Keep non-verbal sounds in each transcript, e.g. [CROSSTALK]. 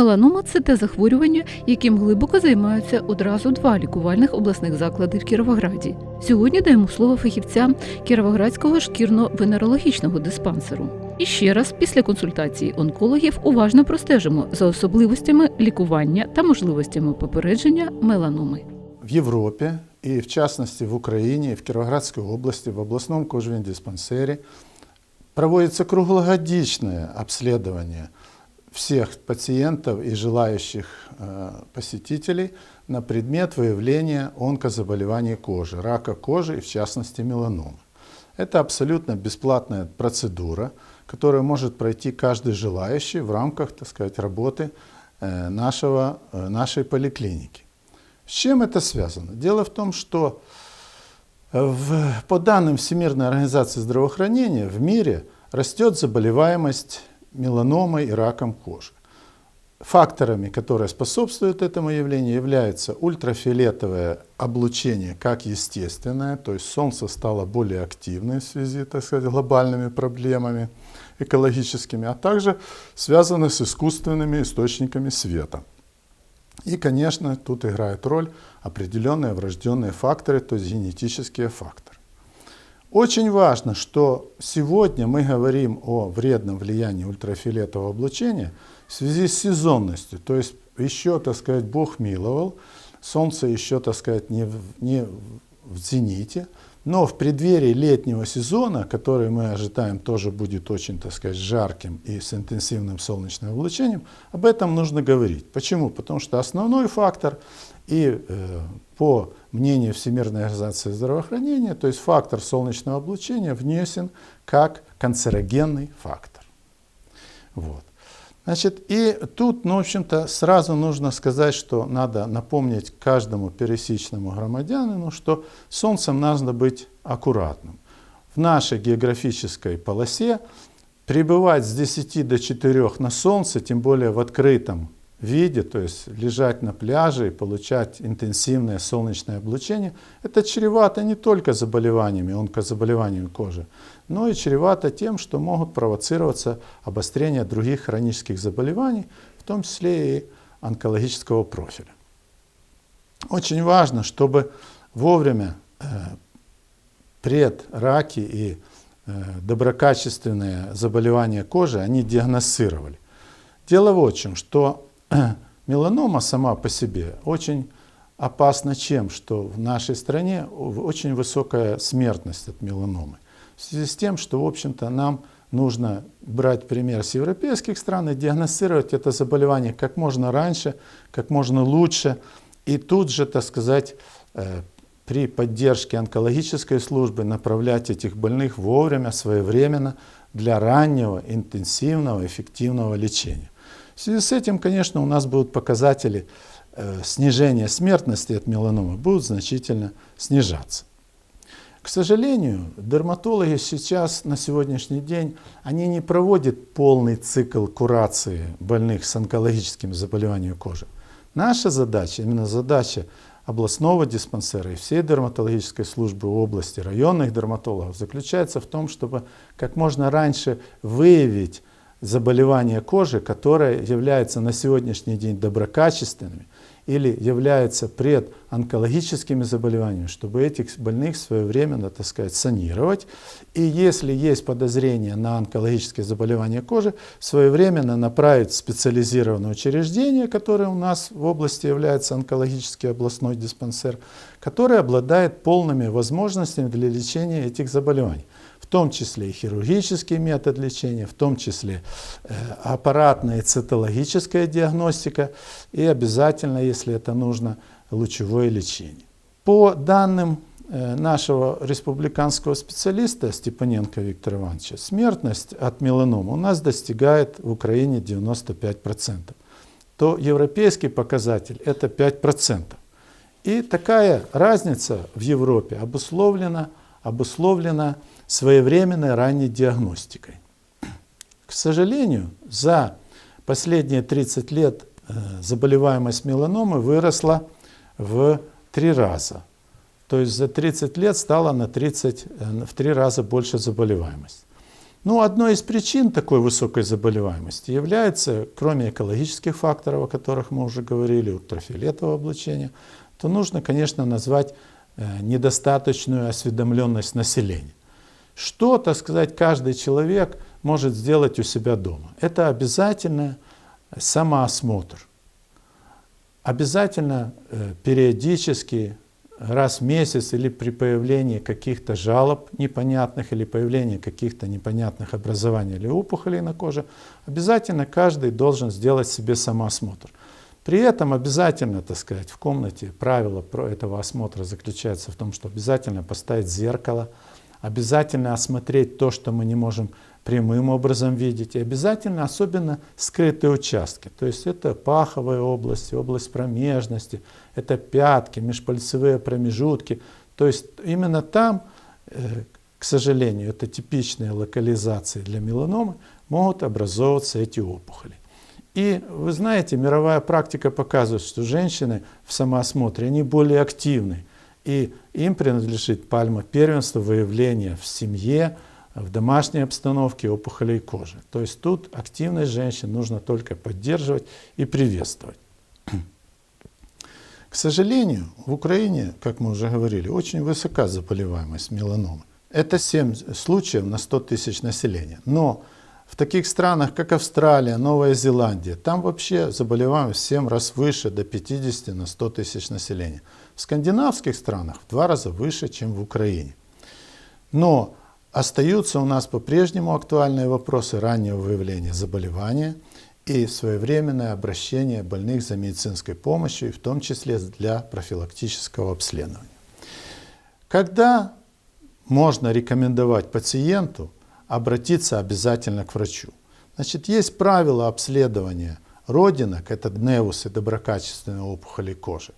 Меланома це те захворювання, яким глибоко займаються одразу два лікувальних обласних заклади в Кіровограді. Сьогодні даємо слово фахівцям Кіровоградського шкірно-венерологічного диспансеру. І ще раз, після консультації онкологів, уважно простежимо за особливостями лікування та можливостями попередження меланоми. В Европе и в частности в Украине, и в Кировоградской области, в областном кожвендиспансере проводится круглогодичное обследование всех пациентов и желающих э, посетителей на предмет выявления онкозаболеваний кожи, рака кожи и в частности меланомы. Это абсолютно бесплатная процедура, которую может пройти каждый желающий в рамках, так сказать, работы э, нашего, э, нашей поликлиники. С чем это связано? Дело в том, что э, в, по данным Всемирной организации здравоохранения в мире растет заболеваемость меланомой и раком кожи. Факторами, которые способствуют этому явлению, являются ультрафиолетовое облучение как естественное, то есть Солнце стало более активным в связи, так сказать, глобальными проблемами экологическими, а также связано с искусственными источниками света. И, конечно, тут играют роль определенные врожденные факторы, то есть генетические факторы. Очень важно, что сегодня мы говорим о вредном влиянии ультрафиолетового облучения в связи с сезонностью. То есть еще, так сказать, Бог миловал, Солнце еще, так сказать, не в, не в зените, но в преддверии летнего сезона, который мы ожидаем тоже будет очень, так сказать, жарким и с интенсивным солнечным облучением, об этом нужно говорить. Почему? Потому что основной фактор и э, по мнению Всемирной организации здравоохранения, то есть фактор солнечного облучения внесен как канцерогенный фактор. Вот. Значит, и тут, ну, в общем-то, сразу нужно сказать, что надо напомнить каждому пересечному громадянину, что солнцем надо быть аккуратным. В нашей географической полосе пребывать с 10 до 4 на солнце, тем более в открытом виде, то есть лежать на пляже и получать интенсивное солнечное облучение, это чревато не только заболеваниями, онкозаболеваниями кожи, но и чревато тем, что могут провоцироваться обострение других хронических заболеваний, в том числе и онкологического профиля. Очень важно, чтобы вовремя э, предраки и э, доброкачественные заболевания кожи они диагностировали. Дело в чем, что [CLEARS THROAT] меланома сама по себе очень опасна чем? Что в нашей стране очень высокая смертность от меланомы. В связи с тем, что, в общем-то, нам нужно брать пример с европейских стран и диагностировать это заболевание как можно раньше, как можно лучше. И тут же, так сказать, э, при поддержке онкологической службы направлять этих больных вовремя, своевременно для раннего, интенсивного, эффективного лечения. В связи с этим, конечно, у нас будут показатели э, снижения смертности от меланомы будут значительно снижаться. К сожалению, дерматологи сейчас на сегодняшний день они не проводят полный цикл курации больных с онкологическим заболеванием кожи. Наша задача, именно задача областного диспансера и всей дерматологической службы области, районных дерматологов заключается в том, чтобы как можно раньше выявить заболевания кожи, которые являются на сегодняшний день доброкачественными или являются предонкологическими заболеваниями, чтобы этих больных своевременно, так сказать, санировать. И если есть подозрение на онкологические заболевания кожи, своевременно направить в специализированное учреждение, которое у нас в области является онкологический областной диспансер, который обладает полными возможностями для лечения этих заболеваний том числе и хирургический метод лечения, в том числе э, аппаратная и цитологическая диагностика и обязательно, если это нужно, лучевое лечение. По данным э, нашего республиканского специалиста Степаненко Виктора Ивановича, смертность от меланомы у нас достигает в Украине 95%. То европейский показатель это 5%. И такая разница в Европе обусловлена, обусловлена своевременной ранней диагностикой. К сожалению, за последние 30 лет э, заболеваемость меланомы выросла в три раза. То есть за 30 лет стало на 30, э, в три раза больше заболеваемость. Ну, одной из причин такой высокой заболеваемости является, кроме экологических факторов, о которых мы уже говорили, ультрафиолетового облучения, то нужно, конечно, назвать э, недостаточную осведомленность населения. Что, так сказать, каждый человек может сделать у себя дома? Это обязательно самоосмотр. Обязательно э, периодически раз в месяц или при появлении каких-то жалоб непонятных или появлении каких-то непонятных образований или опухолей на коже, обязательно каждый должен сделать себе самоосмотр. При этом обязательно, так сказать, в комнате правило этого осмотра заключается в том, что обязательно поставить зеркало, обязательно осмотреть то, что мы не можем прямым образом видеть, и обязательно особенно скрытые участки. То есть это паховая область, область промежности, это пятки, межпальцевые промежутки. То есть именно там, э, к сожалению, это типичные локализации для меланомы, могут образовываться эти опухоли. И вы знаете, мировая практика показывает, что женщины в самоосмотре, они более активны. И им принадлежит пальма первенства выявления в семье, в домашней обстановке опухолей кожи. То есть тут активность женщин нужно только поддерживать и приветствовать. К сожалению, в Украине, как мы уже говорили, очень высока заболеваемость меланомы. Это 7 случаев на 100 тысяч населения. Но в таких странах, как Австралия, Новая Зеландия, там вообще заболеваемость в 7 раз выше, до 50 на 100 тысяч населения. В скандинавских странах в два раза выше, чем в Украине. Но остаются у нас по-прежнему актуальные вопросы раннего выявления заболевания – и своевременное обращение больных за медицинской помощью, в том числе для профилактического обследования. Когда можно рекомендовать пациенту обратиться обязательно к врачу? Значит, есть правила обследования родинок, это гневусы доброкачественной опухоли кожи,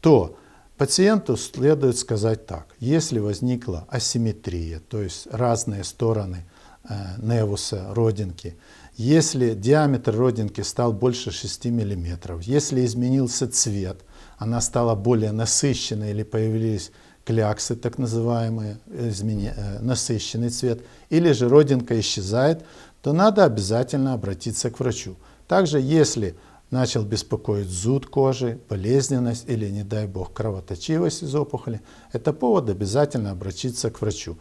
то пациенту следует сказать так, если возникла асимметрия, то есть разные стороны э, невуса, родинки, если диаметр родинки стал больше 6 мм, если изменился цвет, она стала более насыщенной или появились кляксы, так называемые, измене, э, насыщенный цвет, или же родинка исчезает, то надо обязательно обратиться к врачу. Также, если начал беспокоить зуд кожи, болезненность или, не дай бог, кровоточивость из опухоли, это повод обязательно обратиться к врачу.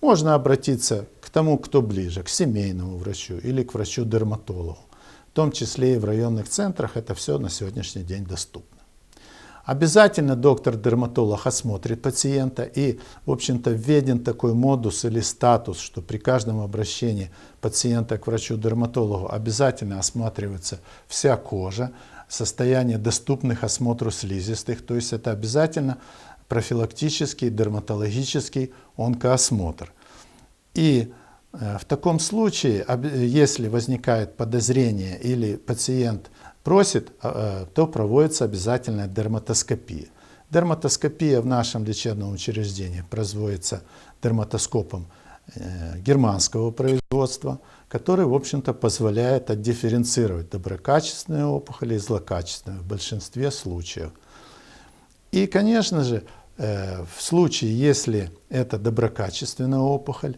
Можно обратиться к тому, кто ближе, к семейному врачу или к врачу-дерматологу. В том числе и в районных центрах это все на сегодняшний день доступно. Обязательно доктор-дерматолог осмотрит пациента и, в общем-то, введен такой модус или статус, что при каждом обращении пациента к врачу-дерматологу обязательно осматривается вся кожа, состояние доступных осмотру слизистых, то есть это обязательно профилактический дерматологический онкоосмотр. И в таком случае, если возникает подозрение или пациент просит, э, то проводится обязательная дерматоскопия. Дерматоскопия в нашем лечебном учреждении производится дерматоскопом э, германского производства, который, в общем-то, позволяет отдифференцировать доброкачественные опухоли и злокачественные в большинстве случаев. И, конечно же, Э, в случае, если это доброкачественная опухоль,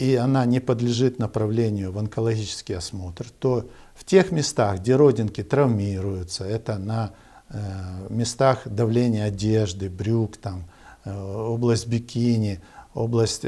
и она не подлежит направлению в онкологический осмотр, то в тех местах, где родинки травмируются, это на э, местах давления одежды, брюк, там, э, область бикини, область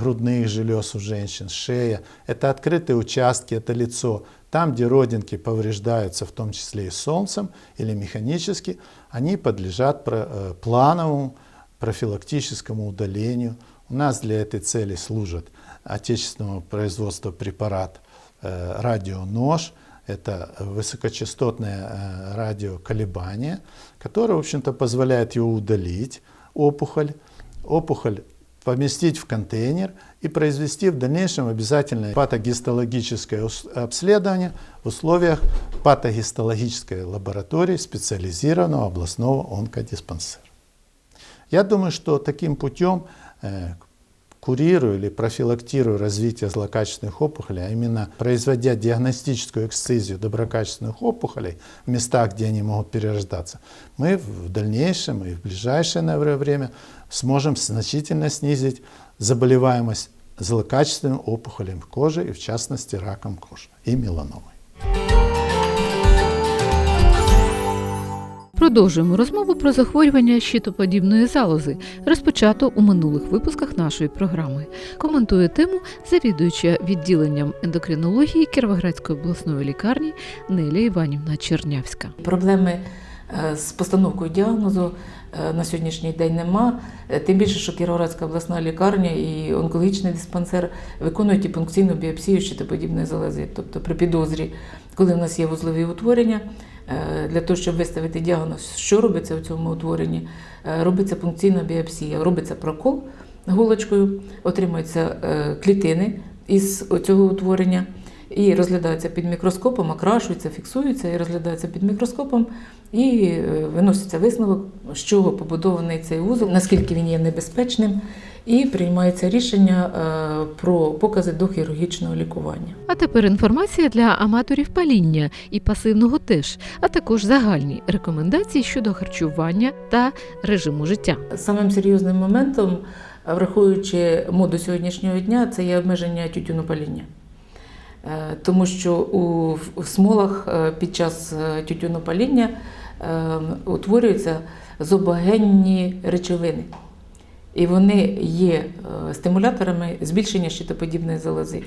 грудных желез у женщин, шея, это открытые участки, это лицо. Там, где родинки повреждаются, в том числе и солнцем или механически, они подлежат э, плановому профилактическому удалению. У нас для этой цели служит отечественного производства препарат э, радионож. Это высокочастотное э, радиоколебание, которое, в общем-то, позволяет его удалить, опухоль. Опухоль поместить в контейнер и произвести в дальнейшем обязательное патогистологическое обследование в условиях патогистологической лаборатории специализированного областного онкодиспансера. Я думаю, что таким путем э, курирую или профилактирую развитие злокачественных опухолей, а именно производя диагностическую эксцизию доброкачественных опухолей в местах, где они могут перерождаться, мы в дальнейшем и в ближайшее время сможем значительно снизить заболеваемость злокачественными опухолями кожи и в частности раком кожи и меланомой. Продовжуємо розмову про захворювання щитоподібної залози, розпочато у минулих випусках нашої програми. Коментує тему завідуюча відділенням ендокринології Кіровоградської обласної лікарні Нелія Іванівна Чернявська. Проблеми е, з постановкою діагнозу е, на сьогоднішній день нема. Е, Тим більше, що Кіровоградська обласна лікарня і онкологічний диспансер виконують і пункційну біопсію щитоподібної залози. Тобто при підозрі, коли в нас є вузлові утворення, для того, щоб виставити діагноз, що робиться в цьому утворенні, е, робиться пункційна біопсія, робиться прокол голочкою, отримуються е, клітини із цього утворення і розглядаються під мікроскопом, окрашуються, фіксуються і розглядаються під мікроскопом, і е, виноситься висновок, з чого побудований цей вузол, наскільки він є небезпечним, і приймається рішення е, про покази до хірургічного лікування. А тепер інформація для аматорів паління і пасивного теж, а також загальні рекомендації щодо харчування та режиму життя. Самим серйозним моментом, е, враховуючи моду сьогоднішнього дня, це є обмеження тютюнопаління. Е, Тому що у смолах під час тютюнопаління утворюються зобогенні речовини. І вони є е, стимуляторами збільшення щитоподібної залози.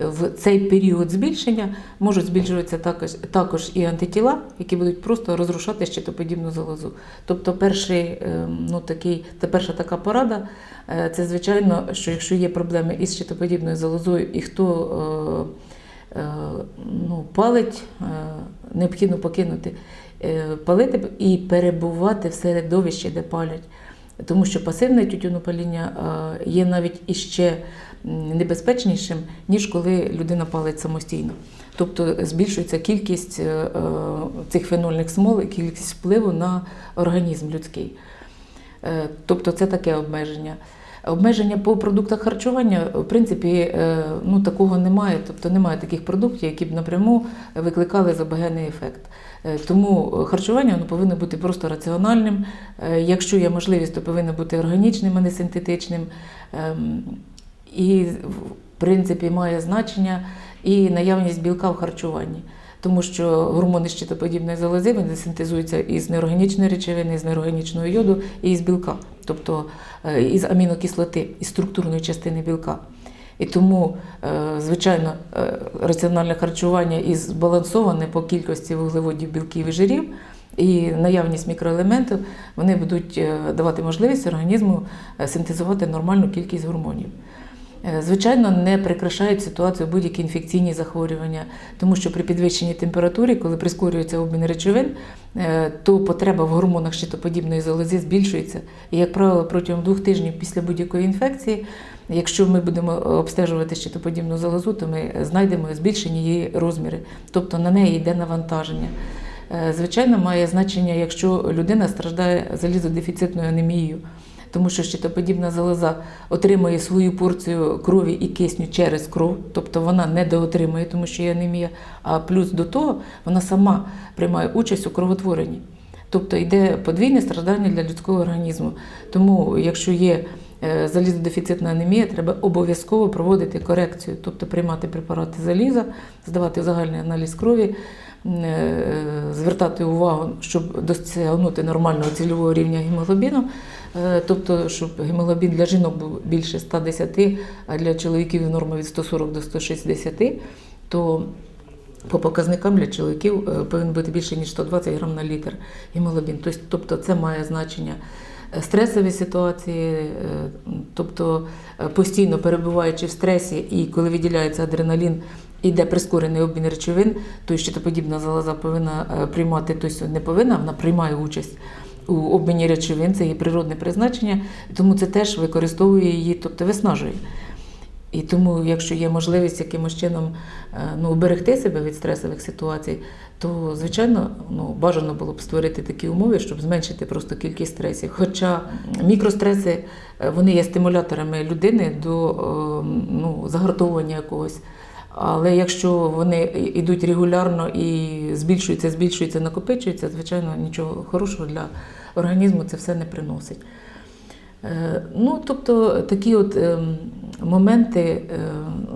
В цей період збільшення можуть збільшуватися також, також і антитіла, які будуть просто розрушати щитоподібну залозу. Тобто, перший, е, ну, такий, це перша така порада е, це звичайно, що якщо є проблеми із щитоподібною залозою і хто е, ну, палить, необхідно покинути палити і перебувати в середовищі, де палять. Тому що пасивне тютюнопаління е, є навіть іще небезпечнішим, ніж коли людина палить самостійно. Тобто збільшується кількість е, е, цих фенольних смол і кількість впливу на організм людський. Тобто це таке обмеження. Обмеження по продуктах харчування, в принципі, ну, такого немає. Тобто немає таких продуктів, які б напряму викликали забагенний ефект. Е, Тому харчування воно повинно бути просто раціональним. Е, Якщо є можливість, то повинно бути органічним, а не синтетичним. Ем, І, в принципі, має значення і наявність білка в харчуванні. Тому що гормони щитоподібної залози вони синтезуються із неорганічної речовини, з неорганічного йоду і із білка, тобто е, із амінокислоти, із структурної частини білка. І тому, е, звичайно, е, раціональне харчування і збалансоване по кількості вуглеводів, білків і жирів, і наявність мікроелементів вони будуть е, давати можливість організму синтезувати нормальну кількість гормонів. Е, Звичайно, не прикрашають ситуацію будь-які інфекційні захворювання, тому що при підвищенні температури, коли прискорюється обмін речовин, е, то потреба в гормонах щитоподібної залози збільшується. І, як правило, протягом двох тижнів після будь-якої інфекції, якщо ми будемо обстежувати щитоподібну залозу, то ми знайдемо збільшені її розміри, тобто на неї йде навантаження. Е, Звичайно, має значення, якщо людина страждає залізодефіцитною анемією тому що щитоподібна залоза отримує свою порцію крові і кисню через кров, тобто вона не доотримує, тому що є анемія. А плюс до того вона сама приймає участь у кровотворенні. Тобто йде подвійне страждання для людського організму. Тому, якщо є залізодефіцитна анемія, треба обов'язково проводити корекцію, тобто приймати препарати заліза, здавати загальний аналіз крові, е, звертати увагу, щоб досягнути нормального цільового рівня гемоглобіну, Е, тобто, щоб гемоглобін для жінок був більше 110, а для чоловіків норма від 140 до 160, то по показникам для чоловіків е, повинен бути більше, ніж 120 грам на літр гемоглобін. Тобто це має значення. Стресові ситуації, е, тобто е, постійно перебуваючи в стресі, і коли виділяється адреналін, іде прискорений обмін речовин, то щитоподібна залоза повинна е, приймати, тобто не повинна, вона приймає участь у обміні речовин, це її природне призначення, тому це теж використовує її, тобто виснажує. І тому, якщо є можливість якимось чином е, ну, уберегти себе від стресових ситуацій, то звичайно ну, бажано було б створити такі умови, щоб зменшити просто кількість стресів. Хоча мікростреси е, вони є стимуляторами людини до е, ну, загартовування якогось. Але якщо вони йдуть регулярно і збільшуються, збільшуються, накопичуються, звичайно, нічого хорошого для організму це все не приносить. Е, Ну, тобто такі от ем, моменти, е,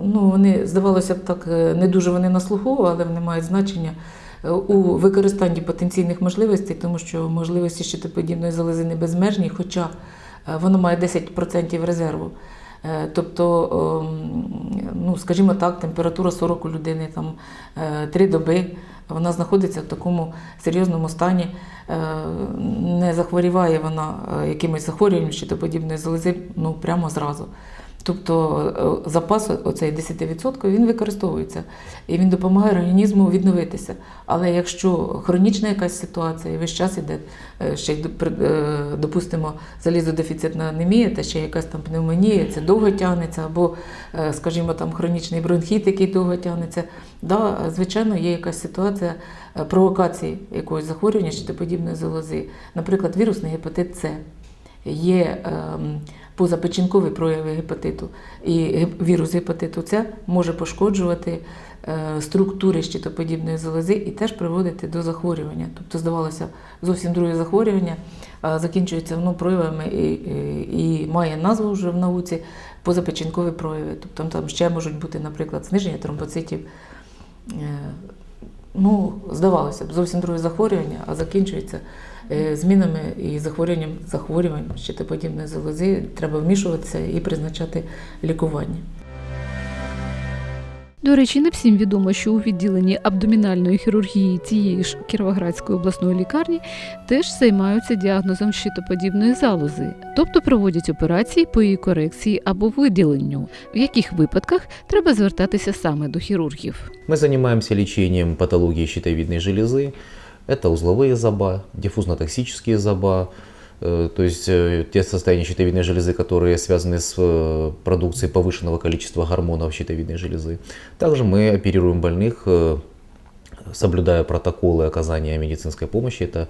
ну, вони, здавалося б, так е, не дуже вони на слуху, але вони мають значення у використанні потенційних можливостей, тому що можливості щитоподібної залози не безмежні, хоча воно має 10% резерву. Тобто, ем, ну, скажімо так, температура 40 у людини там е, 3 доби, вона знаходиться в такому серйозному стані, е, не захворіває вона е, якимось захворюванням щитоподібної залози ну, прямо зразу. Тобто е, запас оцей 10% він використовується і він допомагає організму відновитися. Але якщо хронічна якась ситуація, і весь час іде е, ще й, е, допустимо, залізодефіцитна анемія, та ще якась там пневмонія, це довго тягнеться, або, е, скажімо, там хронічний бронхіт, який довго тягнеться, да, звичайно, є якась ситуація е, провокації якогось захворювання щитоподібної залози, наприклад, вірусний гепатит С. Є ем, позапечінкові прояви гепатиту, і вірус гепатиту С може пошкоджувати е, структури щитоподібної залози і теж приводити до захворювання. Тобто, здавалося, зовсім друге захворювання закінчується воно проявами і, і, і має назву вже в науці позапечінкові прояви. Тобто там ще можуть бути, наприклад, зниження тромбоцитів. Е, Ну, здавалося б, зовсім друге захворювання, а закінчується змінами і захворюванням захворювань щитоподібної залози. Треба вмішуватися і призначати лікування. До речі, не всім відомо, що у відділенні абдомінальної хірургії цієї ж Кіровоградської обласної лікарні теж займаються діагнозом щитоподібної залози, тобто проводять операції по її корекції або виділенню, в яких випадках треба звертатися саме до хірургів. Мы занимаемся лечением патологии щитовидной железы. Это узловые зоба, диффузно-токсические зоба, э, то есть э, те состояния щитовидной железы, которые связаны с э, продукцией повышенного количества гормонов щитовидной железы. Также мы оперируем больных, соблюдая протоколы оказания медицинской помощи. Это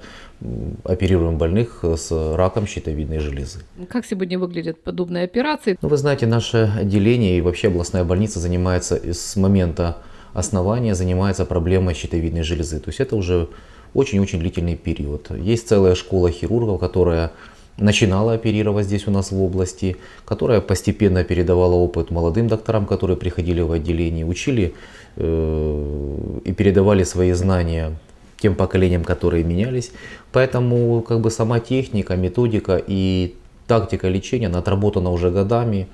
оперируем больных с раком щитовидной железы. Как сегодня выглядят подобные операции? Ну, вы знаете, наше отделение и вообще областная больница занимается с момента основания занимается проблемой щитовидной железы. То есть это уже очень-очень длительный период. Есть целая школа хирургов, которая начинала оперировать здесь у нас в области, которая постепенно передавала опыт молодым докторам, которые приходили в отделение, учили э, и передавали свои знания тем поколениям, которые менялись. Поэтому как бы сама техника, методика и тактика лечения, она отработана уже годами.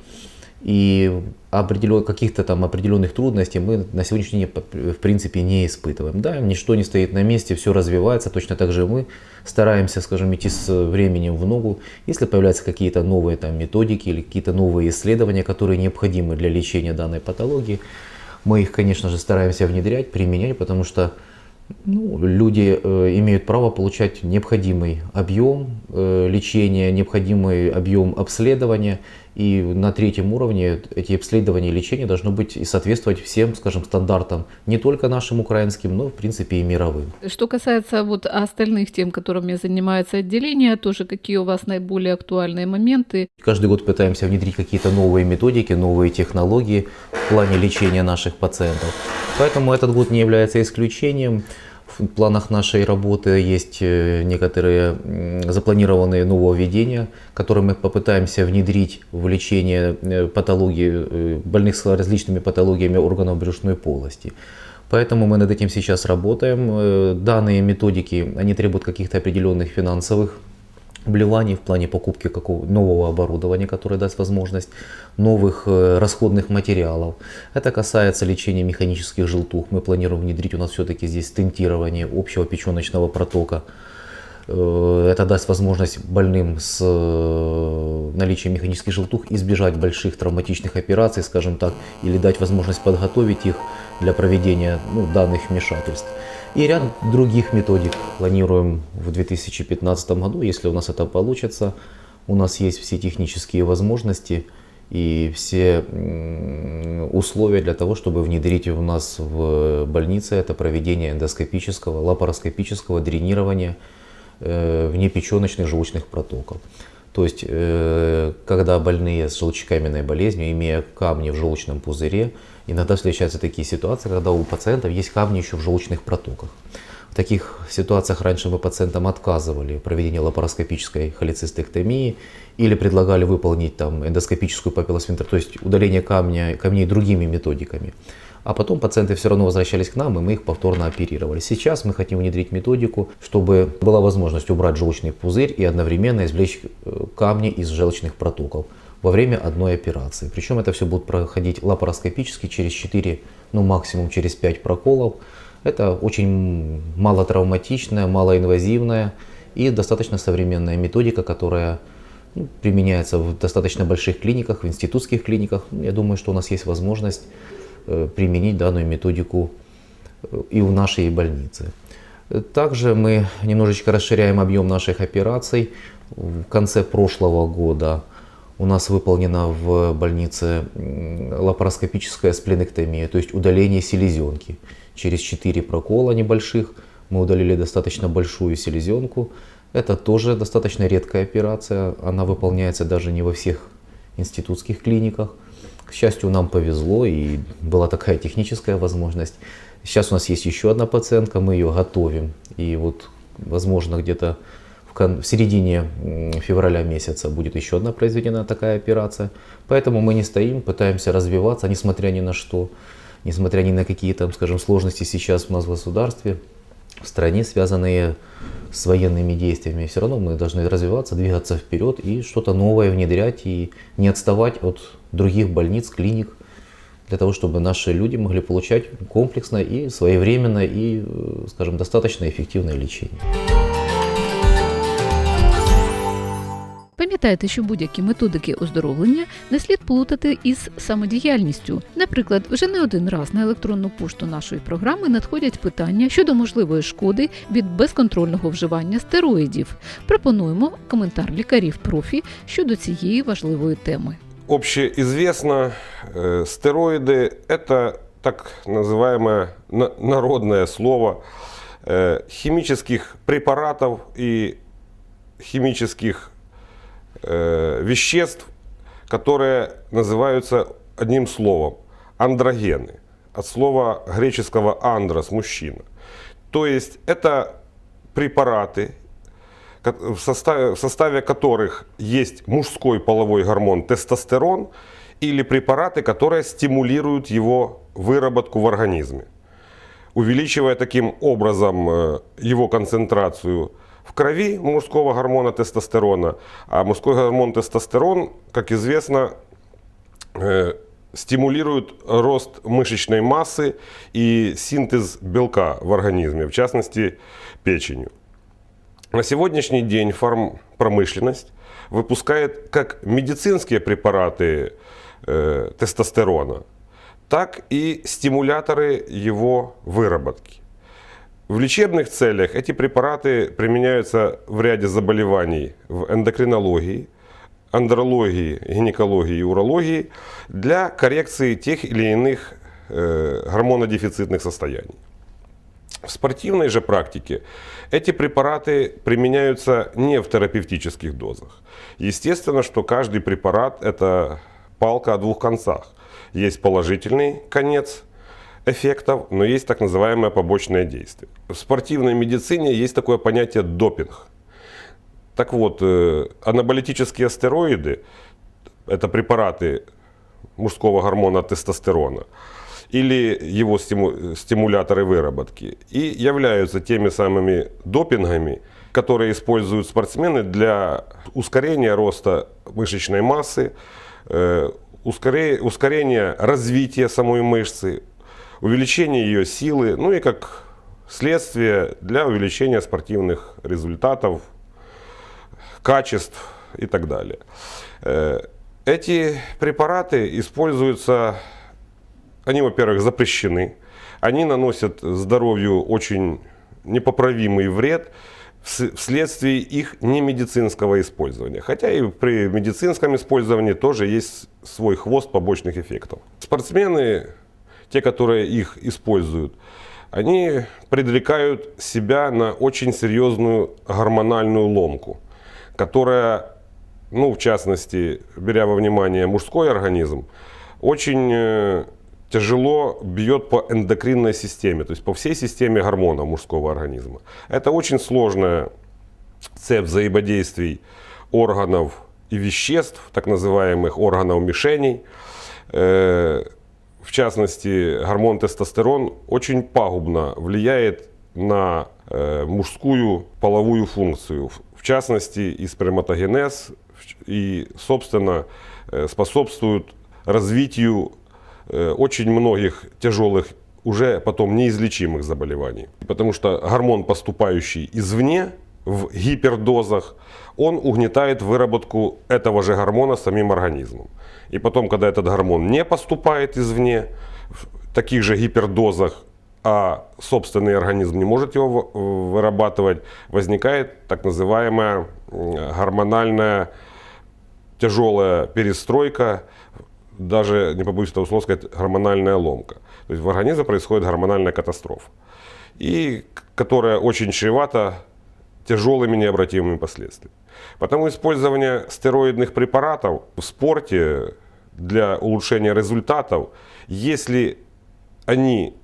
И определен, каких-то там определенных трудностей мы на сегодняшний день в принципе не испытываем. Да, ничто не стоит на месте, все развивается. Точно так же мы стараемся, скажем, идти с временем в ногу. Если появляются какие-то новые там методики или какие-то новые исследования, которые необходимы для лечения данной патологии, мы их, конечно же, стараемся внедрять, применять, потому что ну, люди э, имеют право получать необходимый объем э, лечения, необходимый объем обследования. И на третьем уровне эти обследования и лечение должно быть и соответствовать всем, скажем, стандартам, не только нашим украинским, но в принципе и мировым. Что касается вот остальных тем, которыми занимается отделение, тоже какие у вас наиболее актуальные моменты? Каждый год пытаемся внедрить какие-то новые методики, новые технологии в плане лечения наших пациентов. Поэтому этот год не является исключением. В планах нашей работы есть э, некоторые запланированные нововведения, которые мы попытаемся внедрить в лечение э, патологии, э, больных с различными патологиями органов брюшной полости. Поэтому мы над этим сейчас работаем. Данные методики, они требуют каких-то определенных финансовых вливаний в плане покупки какого нового оборудования, которое даст возможность новых э, расходных материалов. Это касается лечения механических желтух. Мы планируем внедрить у нас все-таки здесь стентирование общего печеночного протока. Э, Это даст возможность больным с э, наличием механических желтух избежать больших травматичных операций, скажем так, или дать возможность подготовить их для проведения ну, данных вмешательств. И ряд других методик планируем в 2015 году, если у нас это получится. У нас есть все технические возможности и все условия для того, чтобы внедрить у нас в больнице это проведение эндоскопического, лапароскопического дренирования э, внепеченочных желчных протоков. То есть, э, когда больные с желчекаменной болезнью, имея камни в желчном пузыре, иногда встречаются такие ситуации, когда у пациентов есть камни еще в желчных протоках. В таких ситуациях раньше мы пациентам отказывали в проведении лапароскопической холецистектомии или предлагали выполнить там эндоскопическую папиллосфинктер, то есть удаление камня, камней другими методиками. А потом пациенты все равно возвращались к нам, и мы их повторно оперировали. Сейчас мы хотим внедрить методику, чтобы была возможность убрать желчный пузырь и одновременно извлечь э, камни из желчных протоков во время одной операции. Причем это все будет проходить лапароскопически через 4, ну максимум через 5 проколов. Это очень малотравматичная, малоинвазивная и достаточно современная методика, которая ну, применяется в достаточно больших клиниках, в институтских клиниках. Я думаю, что у нас есть возможность э, применить данную методику э, и в нашей больнице. Также мы немножечко расширяем объем наших операций. В конце прошлого года у нас выполнена в больнице лапароскопическая спленэктомия, то есть удаление селезенки. Через 4 прокола небольших мы удалили достаточно большую селезенку. Это тоже достаточно редкая операция. Она выполняется даже не во всех институтских клиниках. К счастью, нам повезло и была такая техническая возможность. Сейчас у нас есть еще одна пациентка, мы ее готовим. И вот, возможно, где-то в, середине февраля месяца будет еще одна произведена такая операция. Поэтому мы не стоим, пытаемся развиваться, несмотря ни на что, несмотря ни на какие там, скажем, сложности сейчас у нас в государстве, в стране, связанные с военными действиями. Все равно мы должны развиваться, двигаться вперед и что-то новое внедрять и не отставать от других больниц, клиник, для того, чтобы наши люди могли получать комплексное и своевременное и, э, скажем, достаточно эффективное лечение. Пам'ятайте, що будь-які методики оздоровлення не слід плутати із самодіяльністю. Наприклад, вже не один раз на електронну пошту нашої програми надходять питання щодо можливої шкоди від безконтрольного вживання стероїдів. Пропонуємо коментар лікарів профі щодо цієї важливої теми. Общеизвестно, э, стероиды – это так называемое на- народное слово э, химических препаратов и химических э, веществ, которые называются одним словом – андрогены. От слова греческого «андрос» – мужчина. То есть это препараты, в составе, в составе которых есть мужской половой гормон тестостерон или препараты, которые стимулируют его выработку в организме, увеличивая таким образом э, его концентрацию в крови мужского гормона тестостерона. А мужской гормон тестостерон, как известно, э, стимулирует рост мышечной массы и синтез белка в организме, в частности печенью. На сегодняшний день фармпромышленность выпускает как медицинские препараты э, тестостерона, так и стимуляторы его выработки. В лечебных целях эти препараты применяются в ряде заболеваний в эндокринологии, андрологии, гинекологии и урологии для коррекции тех или иных э, гормонодефицитных состояний. В спортивной же практике эти препараты применяются не в терапевтических дозах. Естественно, что каждый препарат – это палка о двух концах. Есть положительный конец эффектов, но есть так называемое побочное действие. В спортивной медицине есть такое понятие допинг. Так вот, э, анаболитические стероиды – это препараты мужского гормона тестостерона или его стиму- стимуляторы выработки и являются теми самыми допингами, которые используют спортсмены для ускорения роста мышечной массы, э, ускоре- ускорения развития самой мышцы, увеличения ее силы, ну и как следствие для увеличения спортивных результатов, качеств и так далее. Э, Эти препараты используются, они, во-первых, запрещены, они наносят здоровью очень непоправимый вред, вс- вследствие их немедицинского использования. Хотя и при медицинском использовании тоже есть свой хвост побочных эффектов. Спортсмены, те, которые их используют, они предрекают себя на очень серьезную гормональную ломку, которая, ну, в частности, беря во внимание мужской организм, очень э, тяжело бьет по эндокринной системе, то есть по всей системе гормонов мужского организма. Это очень сложная цепь взаимодействий органов и веществ, так называемых органов мишеней. В частности, гормон тестостерон очень пагубно влияет на э, мужскую половую функцию, в- частности и сперматогенез, и, собственно, э, способствует развитию э, очень многих тяжелых, уже потом неизлечимых заболеваний. Потому что гормон, поступающий извне в гипердозах, он угнетает выработку этого же гормона самим организмом. И потом, когда этот гормон не поступает извне, в таких же гипердозах, а собственный организм не может его в- вырабатывать, возникает так называемая гормональная тяжелая перестройка, даже, не побоюсь этого слова сказать, гормональная ломка. То есть в организме происходит гормональная катастрофа, и которая очень чревата тяжелыми необратимыми последствиями. Потому использование стероидных препаратов в спорте для улучшения результатов, если они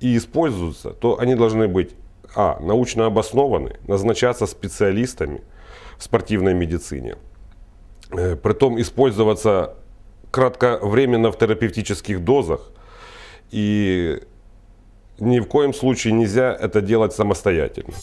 и используются, то они должны быть а, научно обоснованы, назначаться специалистами в спортивной медицине, Э, притом использоваться кратковременно в терапевтических дозах, и ни в коем случае нельзя это делать самостоятельно.